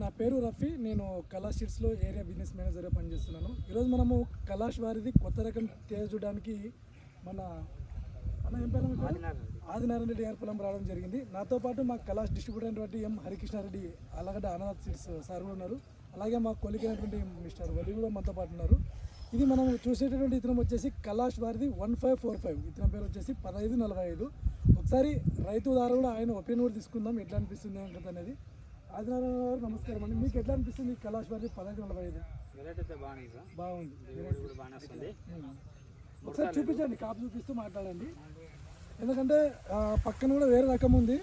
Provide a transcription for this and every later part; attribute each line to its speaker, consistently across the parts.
Speaker 1: నా పేరు రఫీ. నేను కళా సీట్స్లో ఏరియా బిజినెస్ మేనేజర్గా పనిచేస్తున్నాను. ఈరోజు మనము కళాష్ వారిది కొత్త రకం తేజ చూడడానికి మన అన్న ఏం పేరు? ఆదినారాయణ రెడ్డి. గారి పొలం రావడం జరిగింది. నాతో పాటు మా కళాష్ డిస్ట్రిబ్యూటర్ అయినటువంటి ఎం హరికృష్ణారెడ్డి అలాగడ్డ అనాథ్ సీట్స్ సార్ కూడా ఉన్నారు. అలాగే మా కొలికైనటువంటి మిస్టర్ వలి కూడా మనతో పాటు ఉన్నారు. ఇది మనం చూసేటటువంటి ఇతనం వచ్చేసి కళాష్ వారిది వన్ ఫైవ్ ఫోర్ ఫైవ్. ఇతని పేరు వచ్చేసి పదహైదు నలభై ఐదు. ఒకసారి రైతుదారు కూడా ఆయన ఒపీనియన్ కూడా తీసుకుందాం. ఎట్లా అనిపిస్తుంది అనేది? ఆదినారాయణ గారు నమస్కారం అండి. మీకు ఎట్లా అనిపిస్తుంది కళాష్ వారిది పదహైదు నలభై ఐదు
Speaker 2: వెరైటీ అయితే బాగానే సార్.
Speaker 1: బాగుంది.
Speaker 2: దిగుబడి కూడా బాగానే వస్తుంది.
Speaker 1: ఉమ్. ఒకసారి చూపించండి కాపు చూపిస్తూ మాట్లాడండి. ఎందుకంటే పక్కన కూడా వేరే రకం ఉంది.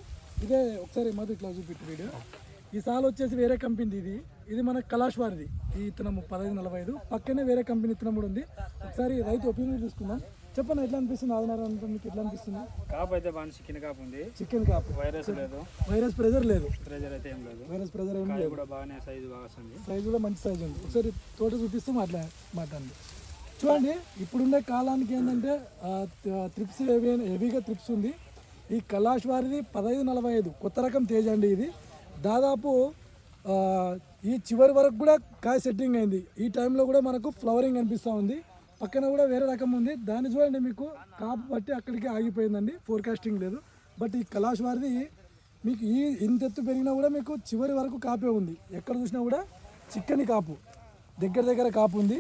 Speaker 1: ఇదే ఒకసారి మధు ఇట్లా చూపిట్టు వీడియో. ఈ సాల్ వచ్చేసి వేరే కంపెనీ ఇది. ఇది మన కలాష్ వారిది ఈ ఇత్తనం పదహైదు నలభై ఐదు పక్కనే వేరే కంపెనీ ఇత్తనం కూడా ఉంది. ఒకసారి రైతు ఒపీనియన్ తీసుకుందాం చెప్పండి ఎట్లా అనిపిస్తుంది ఆదినారాయణ అంటే మీకు ఎట్లా అనిపిస్తుంది?
Speaker 2: కాపు అయితే బాగా చికెన్ కాపు ఉంది.
Speaker 1: చికెన్ కాపు.
Speaker 2: వైరస్ లేదు.
Speaker 1: వైరస్ ప్రెజర్ లేదు.
Speaker 2: ప్రెజర్ అయితే ఏం లేదు.
Speaker 1: వైరస్ ప్రెజర్ ఏం లేదు.
Speaker 2: కూడా బాగానే సైజు బాగా వస్తుంది.
Speaker 1: సైజు కూడా మంచి సైజు ఉంది. ఒకసారి తోట చూపిస్తూ మాట్లా మాట్లాడండి. చూడండి ఇప్పుడుండే కాలానికి ఏంటంటే త్రిప్స్ హెవీ హెవీగా త్రిప్స్ ఉంది. ఈ కలాష్ వారిది పదహైదు నలభై ఐదు. కొత్త రకం తేజ అండి ఇది. దాదాపు ఈ చివరి వరకు కూడా కాయ సెట్టింగ్ అయింది. ఈ టైంలో కూడా మనకు ఫ్లవరింగ్ అనిపిస్తూ ఉంది. పక్కన కూడా వేరే రకం ఉంది. దాన్ని చూడండి మీకు. కాపు బట్టి అక్కడికి ఆగిపోయిందండి. ఫోర్కాస్టింగ్ లేదు. బట్ ఈ కలాష్ వారిది మీకు ఈ ఇంత ఎత్తు పెరిగినా కూడా మీకు చివరి వరకు కాపే ఉంది. ఎక్కడ చూసినా కూడా చిక్కని కాపు. దగ్గర దగ్గర కాపు ఉంది.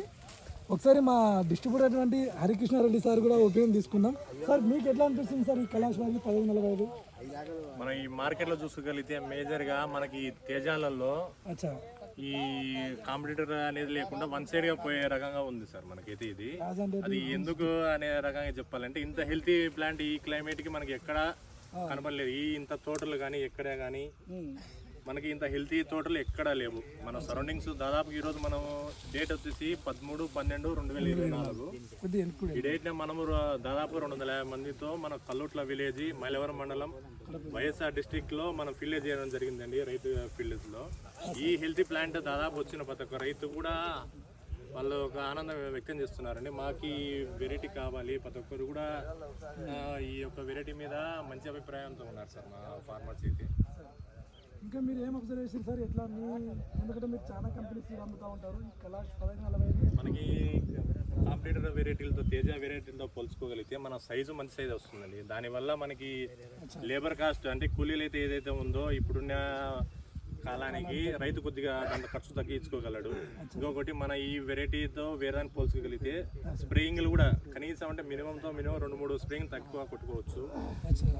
Speaker 1: ఒకసారి మా డిస్ట్రిబ్యూటర్ అటువంటి హరికృష్ణారెడ్డి సార్ కూడా ఒపీనియన్ తీసుకుందాం. సార్ మీకు ఎట్లా అనిపిస్తుంది సార్ ఈ కళాశ వారికి పదహైదు నలభై ఐదు?
Speaker 3: మనం ఈ మార్కెట్లో చూసుకోగలిగితే మేజర్గా మనకి తేజాలలో
Speaker 1: అచ్చా.
Speaker 3: ఈ కాంపిటీటర్ అనేది లేకుండా వన్ సైడ్గా పోయే రకంగా ఉంది సార్ మనకైతే ఇది. అది ఎందుకు అనే రకంగా చెప్పాలంటే ఇంత హెల్తీ ప్లాంట్ ఈ క్లైమేట్కి మనకి ఎక్కడ కనపడలేదు. ఈ ఇంత తోటలు కానీ ఎక్కడే కానీ మనకి ఇంత హెల్తీ తోటలు ఎక్కడా లేవు. మన సరౌండింగ్స్ దాదాపు ఈ రోజు మనం డేట్ వచ్చేసి పదమూడు పన్నెండు రెండు వేల ఇరవై నాలుగు. ఈ డేట్ మనము దాదాపు రెండు వందల యాభై మందితో మన కల్లుట్ల విలేజ్ మైలవరం మండలం వైఎస్ఆర్ డిస్టిక్లో మనం ఫిల్లేజ్ చేయడం జరిగిందండి రైతు ఫిల్లేజ్లో ఈ హెల్తీ ప్లాంట్ దాదాపు వచ్చిన ప్రతి ఒక్క రైతు కూడా వాళ్ళు ఒక ఆనందం వ్యక్తం చేస్తున్నారండి. మాకు ఈ వెరైటీ కావాలి. ప్రతి ఒక్కరు కూడా ఈ యొక్క వెరైటీ మీద మంచి అభిప్రాయంతో ఉన్నారు సార్ మా ఫార్మర్స్ అయితే.
Speaker 1: ఇంకా మీరు ఏం అబ్జర్వ్ చేసింది సార్? ఎట్లా మీ ఎందుకంటే మీరు చాలా కంపెనీస్ అమ్ముతూ ఉంటారు. ఈ కళాష్ పదహైదు నలభై
Speaker 3: మనకి కాంపిటేటర్ వెరైటీలతో తేజ వెరైటీలతో పోల్చుకోగలిగితే మన సైజు మంచి సైజు వస్తుందండి. దానివల్ల మనకి లేబర్ కాస్ట్ అంటే కూలీలు అయితే ఏదైతే ఉందో ఇప్పుడున్న కాలానికి రైతు కొద్దిగా దాంట్లో ఖర్చు తగ్గించుకోగలడు. ఇంకొకటి మన ఈ వెరైటీతో వేరే పోల్చుకోగలిగితే స్ప్రేయింగ్లు కూడా కనీసం అంటే మినిమంతో మినిమం రెండు మూడు స్ప్రేయింగ్ తక్కువ కొట్టుకోవచ్చు.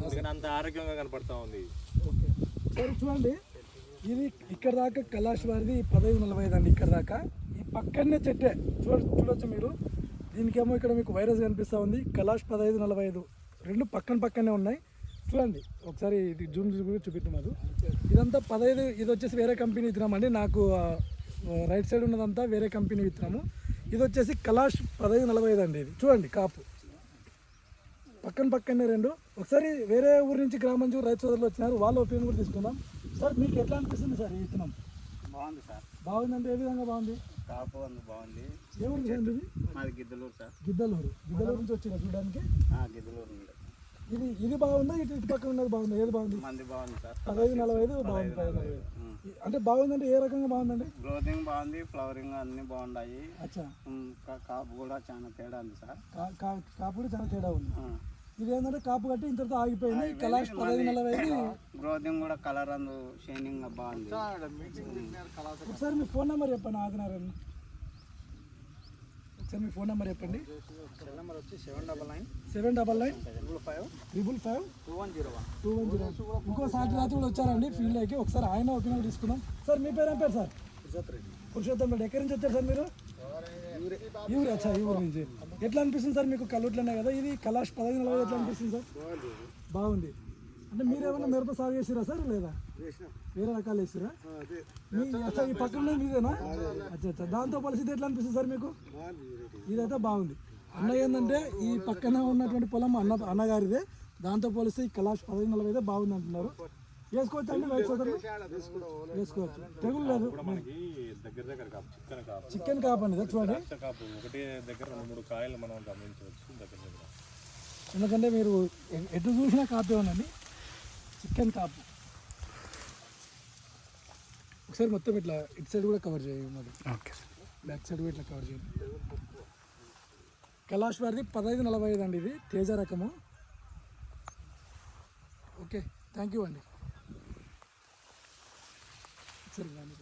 Speaker 3: ఎందుకంటే అంత ఆరోగ్యంగా కనపడతా ఉంది.
Speaker 1: చూడండి. ఇది ఇక్కడ దాకా కలాష్ వారిది పదహైదు నలభై ఐదు అండి ఇక్కడ దాకా. ఈ పక్కనే చెట్టే. చూడ చూడొచ్చు మీరు. దీనికేమో ఇక్కడ మీకు వైరస్ కనిపిస్తూ ఉంది. కలాష్ పదహైదు నలభై ఐదు రెండు పక్కన పక్కనే ఉన్నాయి. చూడండి. ఒకసారి ఇది జూమ్ కూడా చూపిస్తున్నారు ఇదంతా పదహైదు ఇది వచ్చేసి వేరే కంపెనీ విత్తనమండి నాకు రైట్ సైడ్ ఉన్నదంతా వేరే కంపెనీ విత్తనము ఇది వచ్చేసి కలాష్ పదహైదు నలభై ఐదు అండి ఇది. చూడండి కాపు. పక్కన పక్కనే రెండు. ఒకసారి వేరే ఊరి నుంచి గ్రామం నుంచి రైతు సోదరులు వచ్చినారు. వాళ్ళ ఒపీనియన్ కూడా తీసుకుందాం. సార్ మీకు ఎట్లా అనిపిస్తుంది సార్ ఈ విత్తనం?
Speaker 2: బాగుంది సార్.
Speaker 1: బాగుందంటే ఏ విధంగా బాగుంది?
Speaker 2: కాపు అందు బాగుంది.
Speaker 1: ఏ ఊరు సార్ ఇది
Speaker 2: మాది గిద్దలూరు సార్.
Speaker 1: గిద్దలూరు. గిద్దలూరు నుంచి వచ్చిన చూడడానికి?
Speaker 2: గిద్దలూరు నుండి.
Speaker 1: ఇది ఇది బాగుందా? ఇటు ఇటు పక్కన ఉన్నది బాగుందా? ఏది బాగుంది?
Speaker 2: మంది బాగుంది సార్.
Speaker 1: పదహైదు నలభై ఐదు బాగుంది పదహైదు నలభై. అంటే బాగుందంటే ఏ రకంగా బాగుందండి?
Speaker 2: గ్రోతింగ్ బాగుంది ఫ్లవరింగ్ అన్ని బాగున్నాయి
Speaker 1: అచ్చా.
Speaker 2: కాపు కూడా చాలా తేడా ఉంది సార్.
Speaker 1: కా- కా- కాపు కూడా చాలా తేడా ఉంది. ఇది ఏంటంటే కాపు కట్టి ఇంతటితో ఆగిపోయింది. కలాష్ పదహైదు నలభై ఐదు.
Speaker 2: గ్రోతింగ్ కూడా కలర్ అందు షైనింగ్ బాగుంది
Speaker 1: ఒకసారి మీ ఫోన్ నెంబర్ చెప్పండి ఆదినారాయణ ఒకసారి మీ ఫోన్ నెంబర్ చెప్పండి.
Speaker 2: సెల్ నెంబర్ వచ్చి seven double nine
Speaker 1: seven double nine
Speaker 2: double five
Speaker 1: triple five
Speaker 2: two one zero one.
Speaker 1: Two one zero ఇంకో సాటి రాత్రి కూడా వచ్చారండి ఫీల్డ్లోకి. ఒకసారి ఆయన ఒపీనియన్ తీసుకుందాం. సార్ మీ పేరు ఏం పేరు సార్? పురుషోత్తం రెడ్డి. ఎక్కడి నుంచి వచ్చారు సార్ మీరు? ఊరు అచ్చా ఈ ఊరు నుంచి. ఎట్లా అనిపిస్తుంది సార్ మీకు కల్లుట్లనే కదా? ఇది కలాష్ పదహైదు నలభై ఎట్లా అనిపిస్తుంది సార్? బాగుంది. అంటే మీరు ఏమైనా మిరప సాగు చేసిరా సార్ లేదా? వేరే రకాలు వేసిరా మీ అచ్చా ఈ పక్కన మీదేనా అచ్చా అచ్చా. దాంతో పరిస్థితి ఎట్లా అనిపిస్తుంది సార్ మీకు? ఇదైతే బాగుంది. అన్న ఏంటంటే ఈ పక్కన ఉన్నటువంటి పొలం అన్న అన్నగారిదే. దాంతో పోలిస్తే ఈ కలాష్ పదహైదు నలభై అయితే బాగుంది అంటున్నారు. వేసుకోవచ్చు అండి సోదరులు? వేసుకోవచ్చు. తెగులు లేదు.
Speaker 3: మనకి దగ్గర దగ్గర కాపు చిక్కన కాపు
Speaker 1: చికెన్ కాపండి ఇదే చూడండి
Speaker 3: కాపు ఒకటే దగ్గర రెండు మూడు కాయలు మనం గమనించవచ్చు దగ్గర దగ్గర.
Speaker 1: ఎందుకంటే మీరు ఎటు చూసినా కాపే ఉందండి. చికెన్ కాపు. ఒకసారి మొత్తం ఇట్లా ఇటు సైడ్ కూడా కవర్ చేయండి మరి. బ్యాక్ సైడ్ కూడా ఇట్లా కవర్ చేయండి. కైలాష్ వారిది పదహైదు నలభై ఐదు అండి ఇది తేజ రకము. ఓకే థ్యాంక్ యూ అండి. సరే కానీ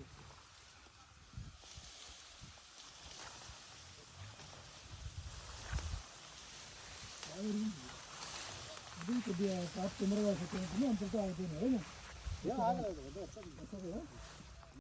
Speaker 1: ఇది కొద్దిగా కాపు తొందరగా సెట్ అవుతుంది అంతతో ఆగిపోయినాయి వస్తుందా?